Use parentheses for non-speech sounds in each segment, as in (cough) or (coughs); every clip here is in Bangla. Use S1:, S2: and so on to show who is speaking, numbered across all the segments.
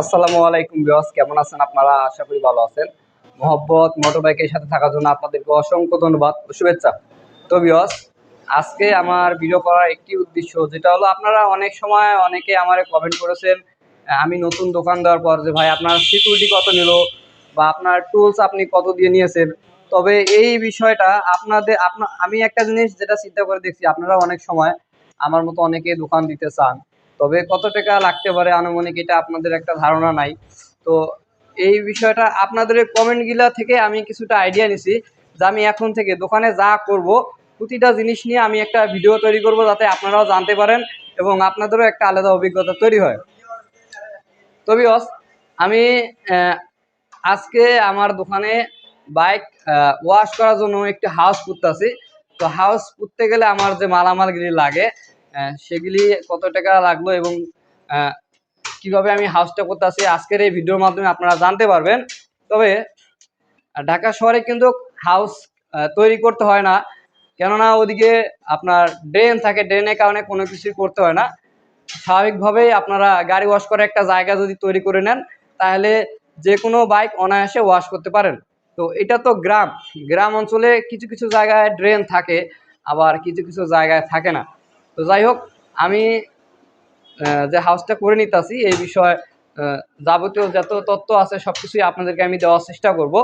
S1: আসসালামু আলাইকুম বিয়স কেমন আছেন আপনারা? আশা করি ভালো আছেন। মোহব্বত মোটরবাইকের সাথে থাকার জন্য আপনাদেরকে অসংখ্য ধন্যবাদ শুভেচ্ছা। তো বিয়স আজকে আমার ভিডিও করার একটি উদ্দেশ্য, যেটা হলো আপনারা অনেক সময় অনেকে আমারে কমেন্ট করেছেন, আমি নতুন দোকান দেওয়ার পর যে, ভাই, আপনার সিকিউরিটি কত নিল বা আপনার টুলস আপনি কত দিয়ে নিয়েছেন? তবে এই বিষয়টা আপনাদের, আপনা, আমি একটা জিনিস যেটা চিন্তা করে দেখছি, আপনারা অনেক সময় আমার মতো অনেকে দোকান দিতে চান। তবে কত টাকা লাগতে পারে আনুমানিক এটা আপনাদের একটা ধারণা নাই। তো এই বিষয়টা আপনাদের কমেন্ট কমেন্টগুলা থেকে আমি কিছুটা আইডিয়া নিছি যে আমি এখন থেকে দোকানে যা করব, প্রতিটা জিনিস নিয়ে আমি একটা ভিডিও তৈরি করব যাতে আপনারাও জানতে পারেন এবং আপনাদেরও একটা আলাদা অভিজ্ঞতা তৈরি হয়। তো বিয়স আমি আজকে আমার দোকানে বাইক ওয়াশ করার জন্য একটি হাউস পুঁততেছি। তো হাউস পুঁততে গেলে আমার যে মালামালগুলি লাগে সেগুলি কত টাকা লাগল এবং কীভাবে আমি হাউসটা করতেছি, আজকের এই ভিডিওর মাধ্যমে আপনারা জানতে পারবেন। তবে ঢাকা শহরে কিন্তু হাউস তৈরি করতে হয় না। কেননা ওদিকে আপনার ড্রেন থাকে ড্রেনের কারণে কোনো কিছুই করতে হয় না। স্বাভাবিকভাবেই আপনারা গাড়ি ওয়াশ করার একটা জায়গা যদি তৈরি করে নেন, তাহলে যে কোনো বাইক অনায়াসে ওয়াশ করতে পারেন। তো এটা তো গ্রাম। গ্রাম অঞ্চলে কিছু কিছু জায়গায় ড্রেন থাকে, আবার কিছু কিছু জায়গায় থাকে না। তো যাই হোক, আমি যে হাউসটা করে নিতেছি, এই বিষয়ে যাবতীয় যত তথ্য আছে সব কিছুই আপনাদেরকে আমি দেওয়ার চেষ্টা করব।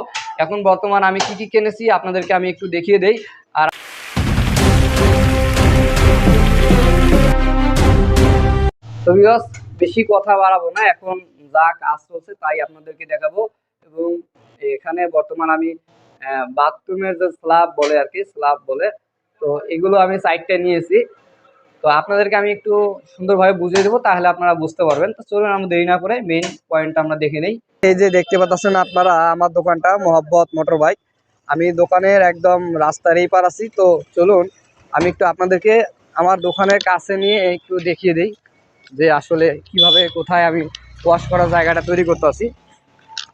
S1: এখন বর্তমান আমি কি কি কিনেছি, আপনাদেরকে আমি একটু দেখিয়ে দেই। আর বেশি কথা বাড়াবো না, এখন যা কাজ চলছে তাই আপনাদেরকে দেখাবো। এবং এখানে বর্তমান আমি বাথরুমের যে স্ল্যাব বলে আর কি স্ল্যাব বলে, তো এগুলো আমি সাইডটা নিয়েছি। তো আপনাদেরকে আমি একটু সুন্দরভাবে বুঝিয়ে দেবো, তাহলে আপনারা বুঝতে পারবেন। তো চলুন, আমরা দেরি না করে মেইন পয়েন্টটা আমরা দেখে নেই। এই যে দেখতে পাচ্ছেন আপনারা, আমার দোকানটা মোহাব্বত মোটর বাইক আমি দোকানের একদম রাস্তার এই পার আছি। তো চলুন, আমি একটু আপনাদেরকে আমার দোকানের কাছে নিয়ে একটু দেখিয়ে দিই যে আসলে কীভাবে, কোথায় আমি ওয়াশ করার জায়গাটা তৈরি করতে আছি।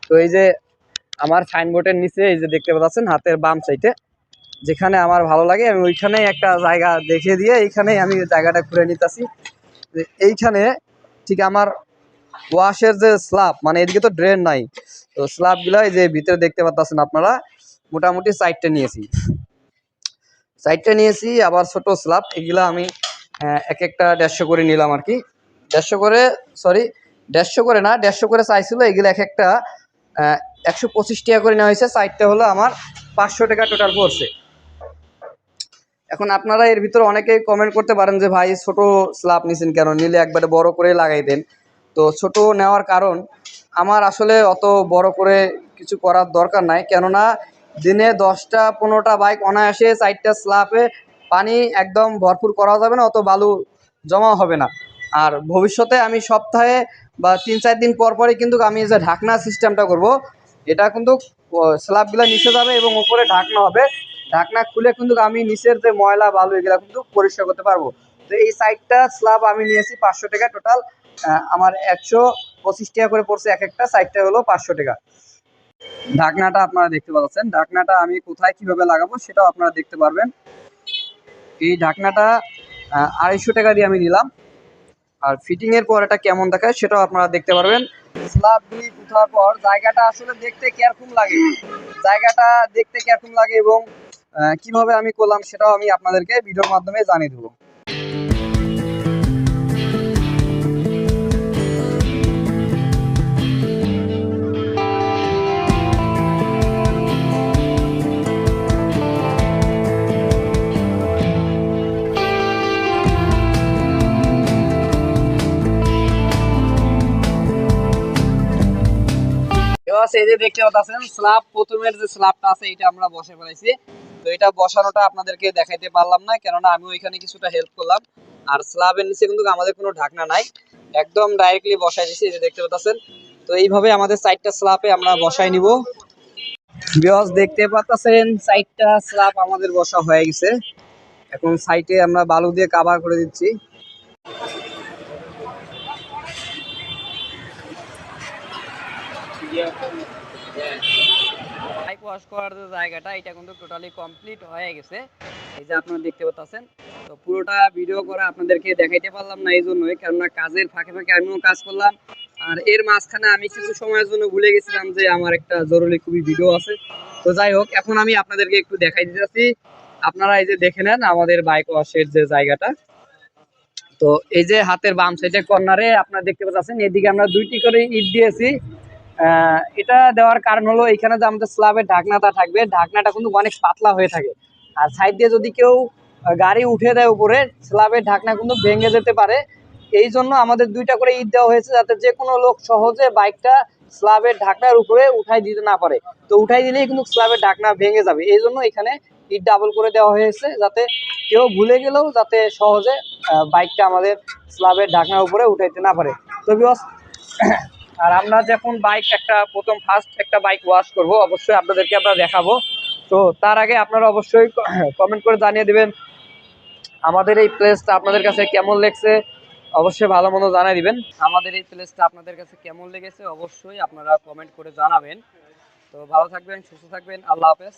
S1: তো এই যে আমার সাইনবোর্ডের নিচে এই যে দেখতে পাচ্ছেন, হাতের বাম সাইডে যেখানে আমার ভালো লাগে, আমি ওইখানেই একটা জায়গা দেখে দিয়ে এইখানেই আমি জায়গাটা ঘুরে নিতেছি। এইখানে ঠিক আমার ওয়াশের যে স্ল্যাব মানে এদিকে তো ড্রেন নাই, তো স্ল্যাবগুলো যে ভিতরে দেখতে পাচ্ছেন আপনারা, মোটামুটি সাইডটা নিয়েছি। সাইডটা নিয়েছি, আবার ছোট স্ল্যাব, এগুলো আমি এক একটা দেড়শো করে নিলাম আর কি। দেড়শো করে সরি দেড়শো করে না, দেড়শো করে চাইছিল এগুলো এক একটা একশো পঁচিশ টাকা করে নেওয়া হয়েছে সাইডটা হলো আমার পাঁচশো টাকা টোটাল পড়ছে। এখন আপনারা এর ভিতরে অনেকেই কমেন্ট করতে পারেন যে, ভাই, ছোট স্ল্যাব নিছেন কেন? নিলে একবারে বড় করে লাগাই দেন। তো ছোট নেওয়ার কারণ, আমার আসলে অত বড় করে কিছু করার দরকার নাই। কেননা, দিনে দশটা, পনেরোটা বাইক অনায়াসে চারটা স্ল্যাবে পানি একদম ভরপুর করা যাবে না, অত বালু জমা হবে না। আর ভবিষ্যতে আমি সপ্তাহে বা তিন চার দিন পর পরই কিন্তু আমি যে ঢাকনা সিস্টেমটা করব, এটা কিন্তু স্ল্যাবগুলো নিচে যাবে এবং উপরে ঢাকনা হবে। ঢাকনা খুলে কিন্তু আমি নিচের যে ময়লা বালু এগুলো কিন্তু পরিষ্কার করতে পারব। তো এই সাইডটা স্ল্যাব আমি নিয়েছি পাঁচশো টাকা টোটাল আমার একশো পঁচিশ টাকা করে পড়ছে এক একটা, সাইডটা হলো পাঁচশো টাকা। ঢাকনাটা আপনারা দেখতে পাচ্ছেন। ঢাকনাটা আমি কোথায় কীভাবে লাগাবো সেটাও আপনারা দেখতে পারবেন। এই ঢাকনাটা আড়াইশো টাকা দিয়ে আমি নিলাম। আর ফিটিং এর পর এটা কেমন দেখায় সেটাও আপনারা দেখতে পারবেন। স্ল্যাব দিয়ে উঠার পর জায়গাটা আসলে দেখতে কীরকম লাগে। জায়গাটা দেখতে কেরকম লাগে এবং কীভাবে আমি করলাম সেটাও আমি আপনাদেরকে ভিডিওর মাধ্যমে জানিয়ে দেবো। এই যে দেখতে পাচ্ছেন স্ল্যাব প্রথমের যে স্ল্যাবটা আছে, এটা আমরা বসে ফেলাইছি। তো এটা বসানোটা আপনাদেরকে দেখাইতে পারলাম না, কেননা আমি ওইখানে কিছুটা হেল্প করলাম। আর স্ল্যাবের নিচে কিন্তু আমাদের কোনো ঢাকনা নাই, একদম ডাইরেক্টলি বসাই এই যে দেখতে পাচ্ছেন। তো এইভাবে আমাদের সাইডটা স্ল্যাবে আমরা বসাই নিব। বিয়স দেখতে পাচ্ছেন সাইডটা স্ল্যাব আমাদের বসা হয়ে গেছে। এখন সাইডে আমরা বালু দিয়ে কাভার করে দিচ্ছি। ওয়াশ করার যে জায়গাটা, এটা কিন্তু টোটালি কমপ্লিট হয়ে গেছে। এই যে আপনারা দেখতে পাচ্ছেন, তো পুরোটা ভিডিও করে আপনাদেরকে দেখাইতে পারলাম না এই জন্যই কেননা কাজের ফাঁকে ফাঁকে আমিও কাজ করলাম। আর এর মাঝখানে আমি কিছু সময়ের জন্য ভুলে গেছিলাম যে আমার একটা জরুরি খুবই ভিডিও আছে। তো যাই হোক, এখন আমি আপনাদেরকে একটু দেখাই দিতেছি আপনারা এই যে দেখে নেন আমাদের বাইক ওয়াশের যে জায়গাটা। তো এই যে হাতের বাম সাইডে কর্নারে আপনারা দেখতে পাচ্ছেন, এদিকে আমরা দুইটি করে ইট দিয়েছি। এটা দেওয়ার কারণ হলো এখানে যে আমাদের স্ল্যাবের ঢাকনাটা থাকবে, ঢাকনাটা কিন্তু অনেক পাতলা হয়ে থাকে। আর সাইড দিয়ে যদি কেউ গাড়ি উঠে দেয় উপরে স্ল্যাবের ঢাকনা কিন্তু ভেঙে যেতে পারে। এই জন্য আমাদের দুইটা করে ইট দেওয়া হয়েছে যাতে যে কোনো লোক সহজে বাইকটা স্ল্যাবের ঢাকনার উপরে উঠাই দিতে না পারে। তো উঠাই দিলেই কিন্তু স্ল্যাবের ঢাকনা ভেঙে যাবে। এই জন্য এখানে ইট ডাবল করে দেওয়া হয়েছে যাতে কেউ ভুলে গেলেও যাতে সহজে বাইকটা আমাদের স্ল্যাবের ঢাকনার উপরে উঠাইতে না পারে। তো বিকজ আর আমরা যখন বাইক একটা, প্রথম ফার্স্ট একটা বাইক ওয়াশ করব, অবশ্যই আপনাদেরকে আমরা দেখাবো। তো তার আগে আপনারা অবশ্যই (coughs) কমেন্ট করে জানিয়ে দিবেন, আমাদের এই প্লেসটা আপনাদের কাছে কেমন লেগেছে? অবশ্যই ভালো মন্দ জানিয়ে দিবেন। আমাদের এই প্লেসটা আপনাদের কাছে কেমন লেগেছে? অবশ্যই আপনারা কমেন্ট করে জানাবেন। তো ভালো থাকবেন, সুস্থ থাকবেন, আল্লাহ হাফেজ।